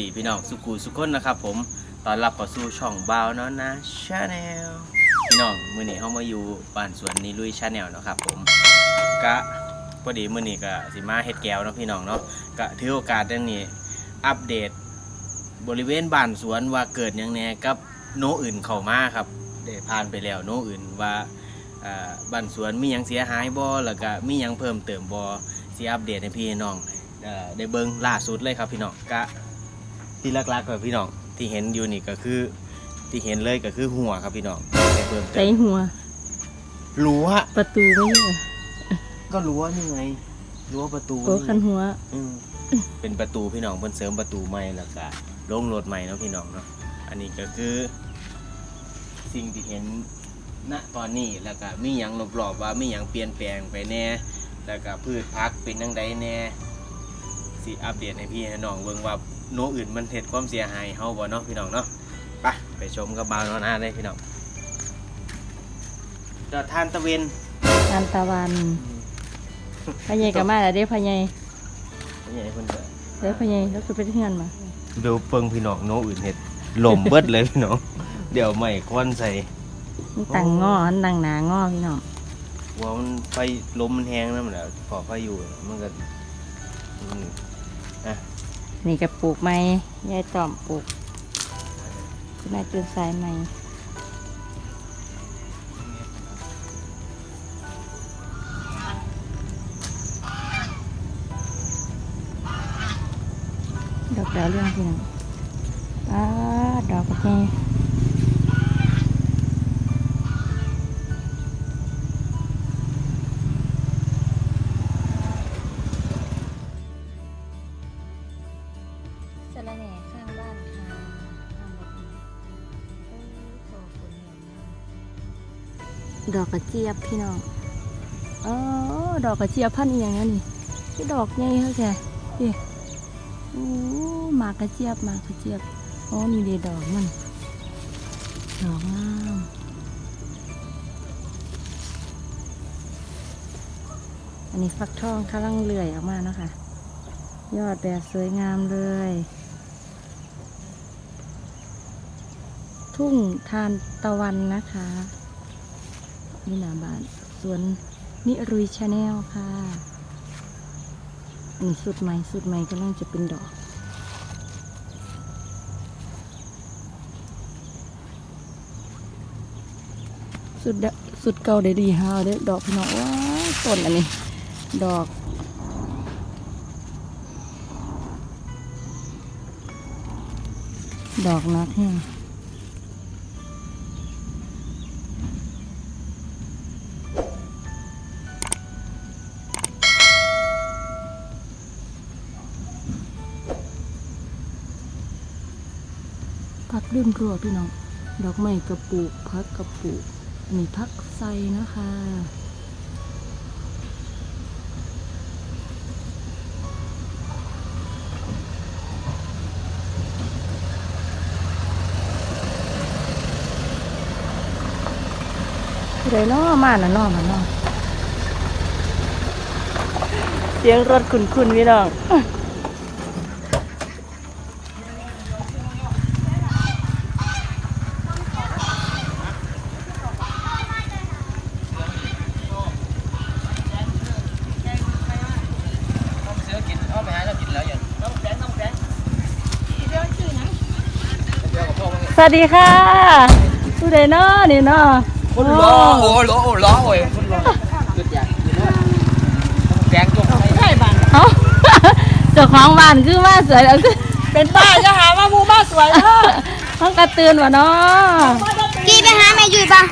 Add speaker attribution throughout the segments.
Speaker 1: ดีพี่น้องสุกูสุกคนนะครับผมตอนรับเข้าสู่ช่องบ่าวเนาะนะชาแนลพี่น้องมื้อนี้เฮามาอยู่บ้านสวนนิลุยชาแนลเนาะครับผมกะพอดีมื้อนี้ก็สิมาเฮ็ดแก้วเนาะพี่น้องเนาะก็ถือโอกาสเรื่องนี้อัปเดต บริเวณบ้านสวนว่าเกิดหยังแหน่กับโนอื่นเข้ามาครับได้ผ่านไปแล้วโนอื่นว่าอ่าบ้านสวนมีหยังเสียหายบ่แล้วก็มีหยังเพิ่มเติมบ่สิอัปเดตให้พี่น้องเอ่อได้เบิ่งล่าสุดเลยครับพี่น้องกะ ที่หลักๆก็พี่น้องที่เห็นอยู่นี่ก็คือ ที่เห็นเลยก็คือหัวครับพี่น้องได้เพิ่มเติ
Speaker 2: ใส่
Speaker 1: ม
Speaker 2: หัว
Speaker 1: รั้ว
Speaker 2: ประตูไม่ใช่เหรอ
Speaker 1: ก็รั้วนี่ไงรั้วประตู
Speaker 2: โอ้คันหัว
Speaker 1: อืมเป็นประตูพี่น้องเพิ่นเสริมประตูใหม่แล้วก็ลงรถใหม่เนาะพี่น้องเนาะอันนี้ก็คือ สิ่งที่เห็นณตอนนี้แล้วก็มีหยังรอบๆว่ามีหยังเปลี่ยนแปลงไปแน่ แล้วก็พืชพักเป็นจังไดแน่สิอัปเดตให้พี่ให้น้องเบิ่งว่า โนอื่นมันเฮ็ดความเสียหายเฮาบ่เนาะพี่น้องเนาะไปไปชมกับบาวเนาะนะเลยพี่น้องจอดทานตะเวน
Speaker 2: งานตะวันพะใหญ่กับมาแล้วเด้พะใหญ่
Speaker 1: นี่ไงเพิ่นก็
Speaker 2: เด้พะใหญ่แล้วคือไปที่งานมา
Speaker 1: เดี๋ยวเปิงพี่น้องโนอื่นเฮ็ดลมเบิดเลยพี่น้องเดี๋ยวไม่ควันใส่
Speaker 2: มันตั้งงออันตั้งหนางอพี่น้อง
Speaker 1: ว่ามันไฟลมมันแห้งนั่นแหละพอไฟอยู่มันก็อืม
Speaker 2: นี่ก็ปลูกไม้ยายต่อมปลูกคุณแม่จูนสายไหมดอกดาวเรื่องพี่น้องอ้าดอกกระแจ ดอกกระเจี๊ยบพี่น้องอ๋อดอกกระเจี๊ยบพันธุ์อหย่างนั้นนี่ที่ดอกใหญ่เขาแกนี่โอ้มากกระเจี๊ยบมากกระเจี๊ยบโอ๋อนี่เดดอกมันดอกงามอันนี้ฟักทองกำลังเลื่อยออกมาเนาะค่ะ ยอดแบบสวยงามเลย ทุ่งทานตะวันนะคะ นี่หนาบานสวนนิรุยชาแนลค่ะอันนี้สุดใหม่สุดใหม่กำลังจะเป็นดอก สุดสุดเก่าได้ดีฮาวเด้ดอกพี่น้องว้าต้นอันนี้ ดอกดอกนักแห้ง พักดื่มรัวพี่น้อง ดอกไม้กระปุกพักกระปุกอันนี้พักไซนะคะผู้ใดน้อมาน่ะน้อมาน้อเสียงรถคุณคุณพี่น้องส วัสดีค่ะผู้ใดน้อนี่น้อ
Speaker 3: คนรอโอ้รอโอ้รอโอ้ยคนรอจุดอย่างนี้เนาะแกงจุกให้
Speaker 2: เอ้าเจ้าของบ้านคือมาสวยแล้วคือ
Speaker 4: เป็นบ้าจะหาว่ามูบ้าสวยเด้อ
Speaker 2: ต้องกระตือนวะเนาะ
Speaker 4: กี้ไปหาแม่ยุ้ยป่ะ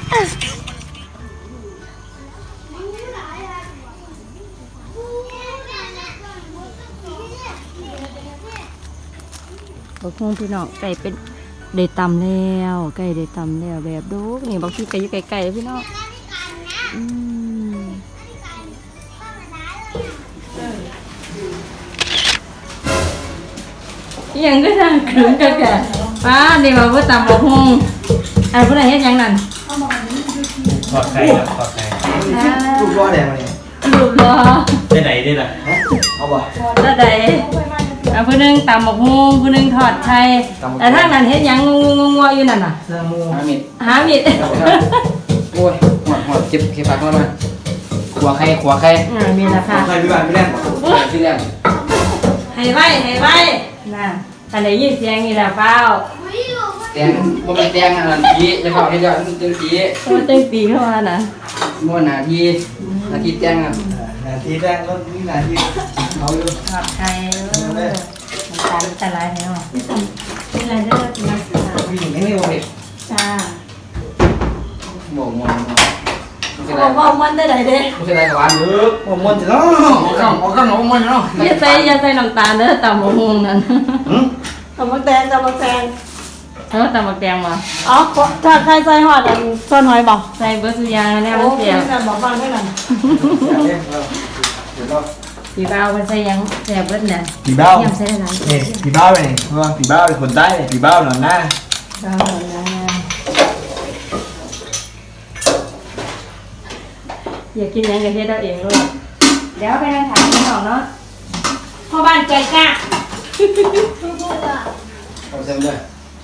Speaker 2: บอกคงพี่น้องไก่เป็น ได้ตำแล้วไก่ได้ตำแล้วแบบโดกนี่บอกที่ไก่อยู่ไก่ๆพี่น้องอืมอิหยังก็ทางขึงกันแกป้าเดี๋ยวว่าตำบอกคงอันผู้ใดเฮ็ดหยังนั่น
Speaker 1: ทอดไข่ครับทอดไข่
Speaker 3: ลูกรอแดงมาเนี่ย
Speaker 2: รูปรอ
Speaker 1: ไปไหนได้ล่ะ
Speaker 3: เอาบ่
Speaker 2: แล้วใด เอเอาผู้หนึงตำบักฮูงผู้หนึงทอดไข่แต่ทางนั้นเฮ็ดหยังงูงูงูอยู่นั่นน่ะ
Speaker 3: เสื้อมูฮามิด
Speaker 2: หามีด
Speaker 3: โอ้ยหัวหัวเจ็บเข็บปากมามาขวาใครขวาใคร
Speaker 2: อ่ามีราคา
Speaker 3: ใครพี่บ้านพี่แรกพี่แรก
Speaker 2: ให้ไว้ให้ไว้น่ะอันไหนยินเสียงนี่ล่ะเฝ้า
Speaker 3: แตงบ่เป็นแตงอันนั้นผีจะเข้าให้เดี๋ยวเจอผี
Speaker 2: โอ้ตึงปีเข้ามาน่ะ
Speaker 3: บ่หน้าที่หน้าที่แตงอะ
Speaker 5: นาทีแรกรถนี่นาทีเอาอยู่
Speaker 2: ทอดไข่เด้อมันตาลแต่ลายให้เนาะเป็นไรเด้อกินน้ำตาล
Speaker 3: ผู้หญิงไม่มีโอเค
Speaker 2: จ้า
Speaker 3: บ่มองมองไม่เป็นไร
Speaker 2: บอกว่ามันได้ไหนเด้
Speaker 3: ไม่เป็นไรกับหวาน
Speaker 5: เออผมมันจะเนาะ
Speaker 3: เอาข้างเอาข้างเอามันเนาะ
Speaker 2: อย่าใส่อย่าใส่น้ำตาลเด้อตำบักฮูงนั่น
Speaker 4: ตำบักแตงตำบักแตง
Speaker 2: เออตำบักแดงมา
Speaker 4: อ๋อถ้าใครใส่หอดอันซ่อนหอยบอก
Speaker 2: ใส่เบอร์สุยางแล้ว
Speaker 4: โอ้
Speaker 2: มัน
Speaker 4: ย
Speaker 2: เสียบ
Speaker 4: นั่นบอกฟังได้กัน
Speaker 2: สีบ้าวมันใส่ยังเสียบเบิดเนี่ย
Speaker 5: ผีเบ้า
Speaker 2: เยี่ยมใส่อะไร
Speaker 5: เนี่ยผีเบ้าไปเพราะว่าผีเบ้าเป็นคนใต้เนี่ยผีเบ้าหนอนหน้า
Speaker 2: บ้าวนะอยากกินหยังก็เฮ็ดเอาเองลูกเดี๋ยวไปนั่งถามพี่น้องเนาะ
Speaker 4: พ่อบ้านใจกล้า
Speaker 3: เอาเส้นเลย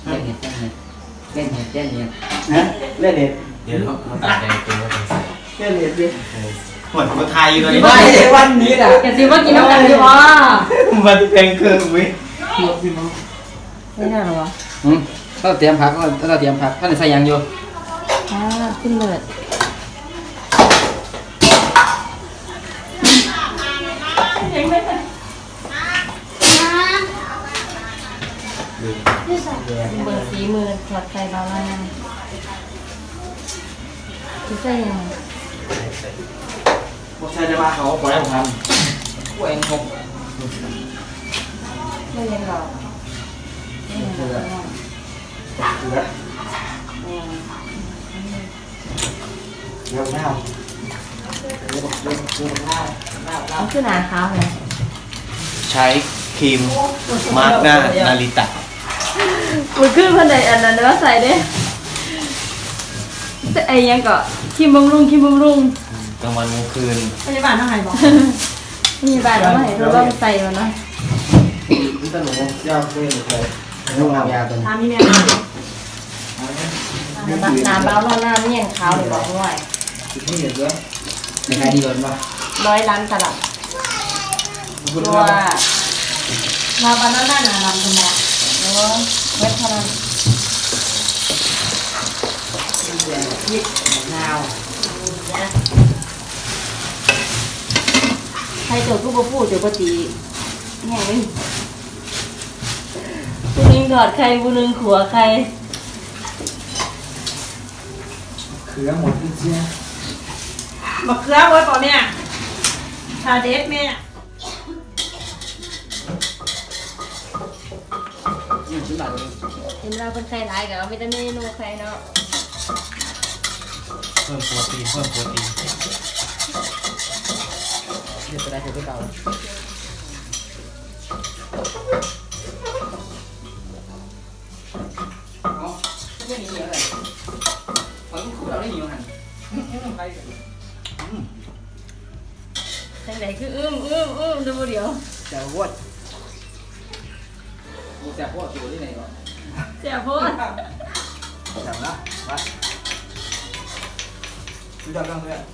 Speaker 3: เล่นเห็ดเล่นเห็ดเล่นเห็ด
Speaker 5: ฮะเล่นเน็ต
Speaker 1: เดี๋ยวเขาตัดแดงตัวว่าเป็นใส่
Speaker 5: เล่นเน็ตดิ
Speaker 1: หมดคนไทยอยู่ตอนนี้
Speaker 3: ไม่ได้วันนี้น่ะ
Speaker 2: แกสิว่ากินน้ำกันอยู่บ่
Speaker 5: มันเพลงเครื่องวิ
Speaker 2: ไม่ได้หรอวะ
Speaker 3: อืมถ้าเตรียมผักก็ถ้าเราเตรียมผักถ้าใส่ยังอยู่
Speaker 2: อ่าขึ้นเลิศเบอร์สีมือถอดไข่เบาแล้วนะจะใส่ยังไง
Speaker 5: พวกชายจะมาเขาบอกให้ผมท
Speaker 3: กล้วยหก
Speaker 2: ไม่ยังหรอกไม่ยังหรอกำ
Speaker 5: เหลือเดี๋ยวไม่เอา
Speaker 2: เอาขึ้นหนาขาวเลย
Speaker 1: ใช้ครีมมาร์กหน้านาริตะ
Speaker 2: มันขึ้นพันใดอันนั้นแล้วใส่เด้แต่ไอ้ยังก็คิมบำรุงคิมบำรุง
Speaker 1: กลางวันกลางคืน
Speaker 4: พยาบาลต้องหายบอก
Speaker 2: มีบาทแล้วมาให้เราลองใส่มันเนาะ
Speaker 3: นี่ตะหนู
Speaker 5: ยาวเล่นเลย
Speaker 3: นุ่งเอายาตัวนี้
Speaker 4: ถามพี่แม่
Speaker 2: น้ำเบาหน้าหน้าเมี่ยงขาวเลยบอกด้วย
Speaker 3: ไม่เห็นด้วยในใครดีกว่าป่ะ
Speaker 2: ร้อยล้านตลับ
Speaker 3: พูด
Speaker 2: ตัว
Speaker 3: ว่า
Speaker 4: มาบ้านนั้นน่าหนาดำคุณหมอ
Speaker 2: โอ้เว็บเท่านั้น
Speaker 3: นาว
Speaker 2: ใค รเจอผู้บ่พูดเจอปตีแง่เลยผู้หนึงถอดใครผู้หนึงขัวใคร
Speaker 5: เขือหมดที่เชีย
Speaker 4: บักเขือไว้ป่อเนี่ยชาเด็ดแม่
Speaker 3: นี่ชิ้นหลังเลย
Speaker 2: เห็นเราเป็นใครหลายกับเอาวิตามินนูใครเนาะ
Speaker 1: เพิ่มโปรตีนเพิ่มโปรตีน
Speaker 3: เดี๋ยวจะได้ผมไปเก่าเอาไม่มีอะไรฝังคู่เราได้มีอยู่หันไป
Speaker 2: ทางไ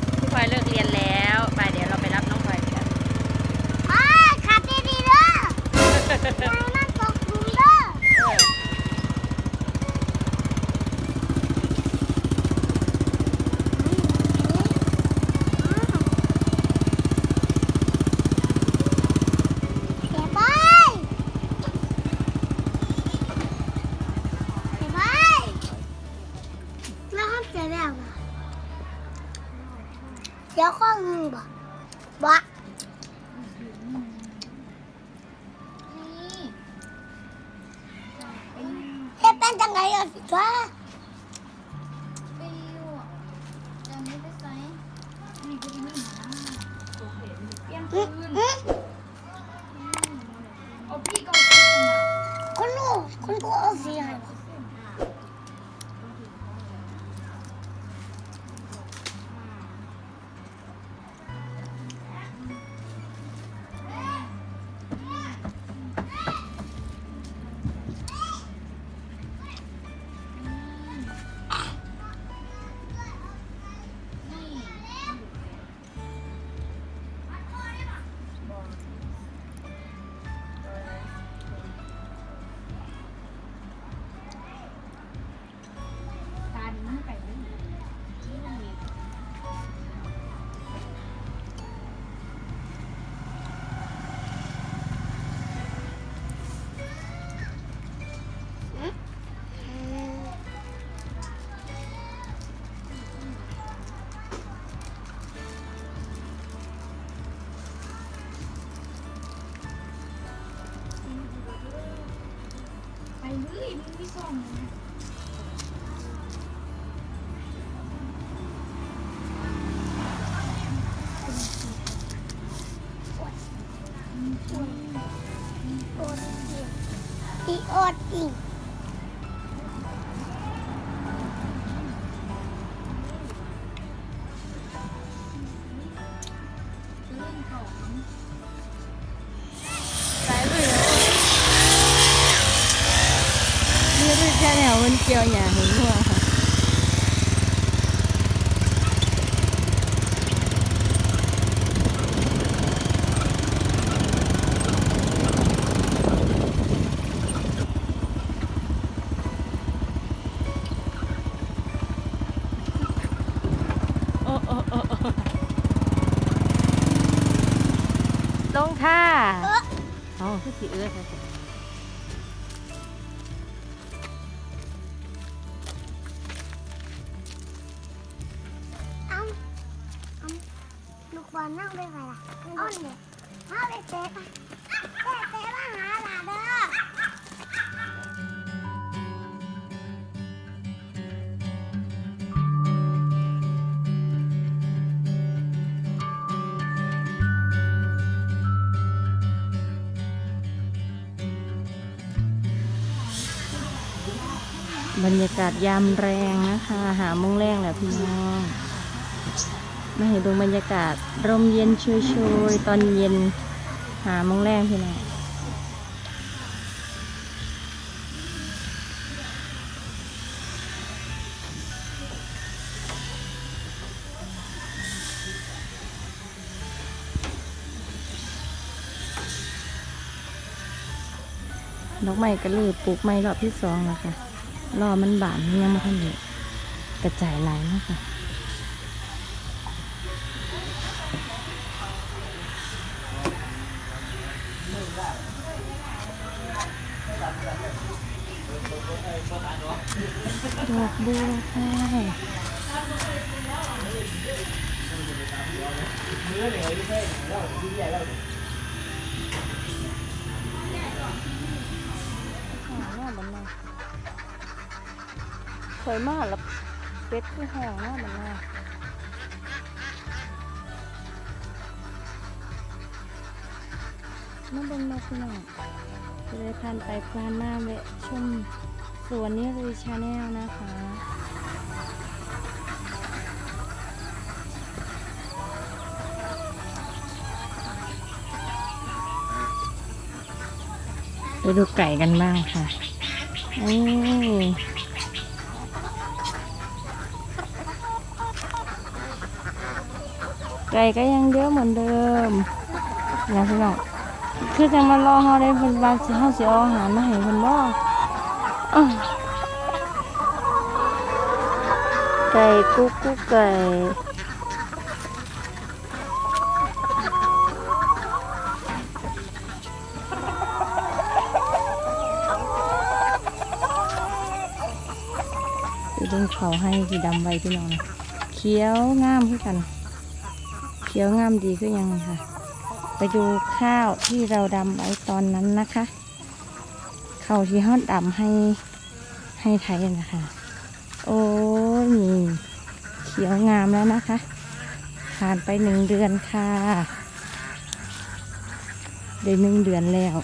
Speaker 2: พี่พลอยเลิกเรียนแล้ว ไปเดี๋ยวเราไปรับน้อง
Speaker 6: ไงอะสิจ้า
Speaker 7: ไปอยู่อะจะไม่ไปไซส์นี่ก็ไม่หาเปลี่ยนปืน เลย นี่
Speaker 2: ลุยแค่แน
Speaker 6: บอลนั่งไปไหนล่ะอ้อนเนี่ยมาไปเตะไปเตะเตะมาหาหลานเด้อ
Speaker 2: บรรยากาศยามแรงนะคะ หาโมงแรงแหละพี่น้อง มาเห็นดูบรรยากาศร่มเย็นช่วยๆตอนเย็นหามงแรงพี่น้องดอกไม้ก็เลยปลูกไม้รอบที่สองแล้วค่ะ รอมันบานยังไม่ทันเลยกระจายหลายนะคะ ดอกบัวค่ะหาหน้าบันสวยมากแล้วเป็ดคือห้องหน้าบันมาเบิ่งมาพี่น้องจะได้ผ่านไปผ่านมาแวะชม สวนนี้เลยชาแนลนะคะ ไปดูไก่กันบ้างค่ะไก่ก็ยังเยอะเหมือนเดิมนะพี่น้องคือจะมารอเขาได้เป็นบางสิเขาสิเอาอหารมาให้เพิ่นบ่อ้า ไก่กุ๊กกุ๊กไก่ดึงเขาให้สีดำไว้พี่น้องนเขียวงามขึ้นกัน เขียวงามดีขึ้นยังไงค่ะ ไปดูข้าวที่เราดำไว้ตอนนั้นนะคะ ขาที่ฮอดดำให้ให้ไทยนะคะ โอ้ยมีเขียวงามแล้วนะคะ ผ่านไปหนึ่งเดือนค่ะได้หนึ่งเดือนแล้ว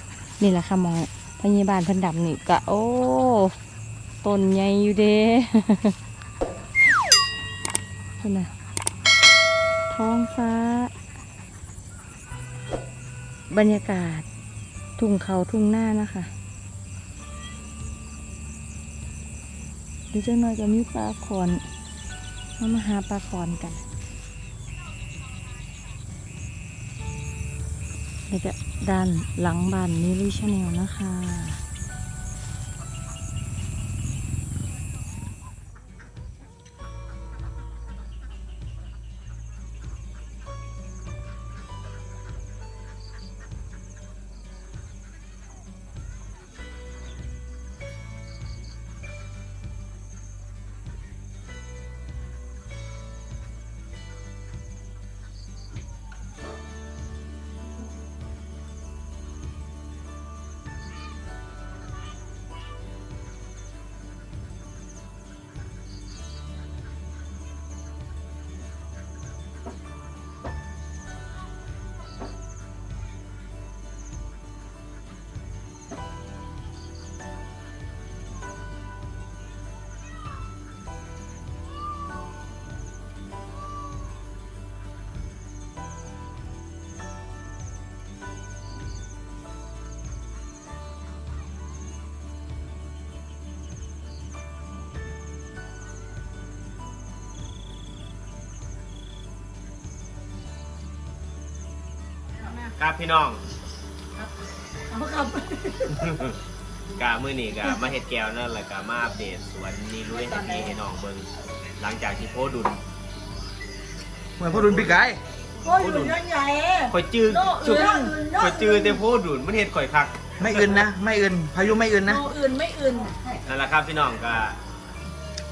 Speaker 2: นี่แหละค่ะหมองพยาบาลพันดับนี่กะโอ้ต้นใหญ่อยู่เด้คุณนะท้องฟ้า บรรยากาศทุ่งเขาทุ่งหน้านะคะ เดี๋ยวจะน้อยก็มีปลาขอนเรามาหาปลาขอนกันแล้วก็ด้านหลังบ้านนี้ลุยชาแนลนะคะ
Speaker 1: ครับพี่น้อง
Speaker 4: เอาครับ
Speaker 1: กามือนี่กามาเฮ็ดแก้วนั่นแหละกามาอัปเดตสวนนี่ลุยให้พี่ให้น้องเบิ่งหลังจากที่โพสต์ดุน
Speaker 5: เหมือนพูดดุนพี่ไก่
Speaker 4: โอ้ยอยู่ยังไง
Speaker 1: ข่อยจื้อ
Speaker 4: โน่
Speaker 1: จุด
Speaker 4: อื่นโน่
Speaker 1: ข่อยจื้อแต่โพสต์ดุนมันเฮ็ดข่อยคัก
Speaker 5: ไม่อื่นนะ ไม่อื่นพายุไม่อื่นนะ
Speaker 4: โนอื่นไม่อื่น
Speaker 1: นั่นแหละครับพี่น้องก็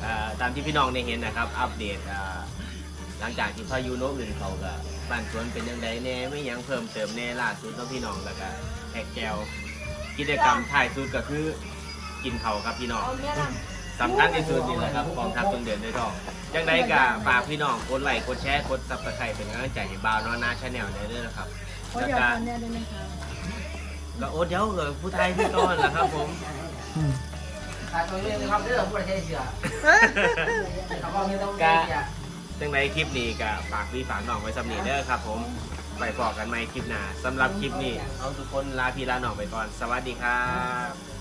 Speaker 1: เอ่อตามที่พี่น้องได้เห็นนะครับ อัปเดตอ่าหลังจากที่พายุโนอื่นเขาก็ บ้านสวนเป็นยังไงแน่ไม่หยังเพิ่มเติมแน่ล่าสุดเน้องพี่น้องแล้วก็แท็กแก้วกิจกรรมท้ายสุดก็คือกินเขาวครับพี่น้อง
Speaker 4: เอาเนี้ยนะ
Speaker 1: สำคัญที่สุดนี่แหละครับกองทัพต้นเดือนด้วยทองจังไดก็ฝากพี่น้องกดไลค์กดแชร์กดซับสไครต์เป็นกำลังใจให้บ่าวนอนนาชาแนลได้ด้วยนะครับ
Speaker 4: ขอ
Speaker 1: แล้ว
Speaker 4: เดี๋ยว
Speaker 1: ก็
Speaker 4: ตอนเนี้ยได้ไหมคะ
Speaker 1: ก็โอ้เดี๋ยวเออผู้ไทยพี่ก้อนแหละครับผม
Speaker 3: ขายตัวเรื่องนะครับเรื่องผู้ใดใช้เสือ เขาบอกไม่ต้อง
Speaker 1: กะ
Speaker 3: เสือ
Speaker 1: จังไดคลิปนี้ก็ฝากพี่ฝากน้องไว้สำนีเด้อครับ ผมไปบอกันใหม่คลิปหน้าสำหรับคลิปนี้เอาทุกคนลาพี่ลาน้องไปก่อน สวัสดีครับ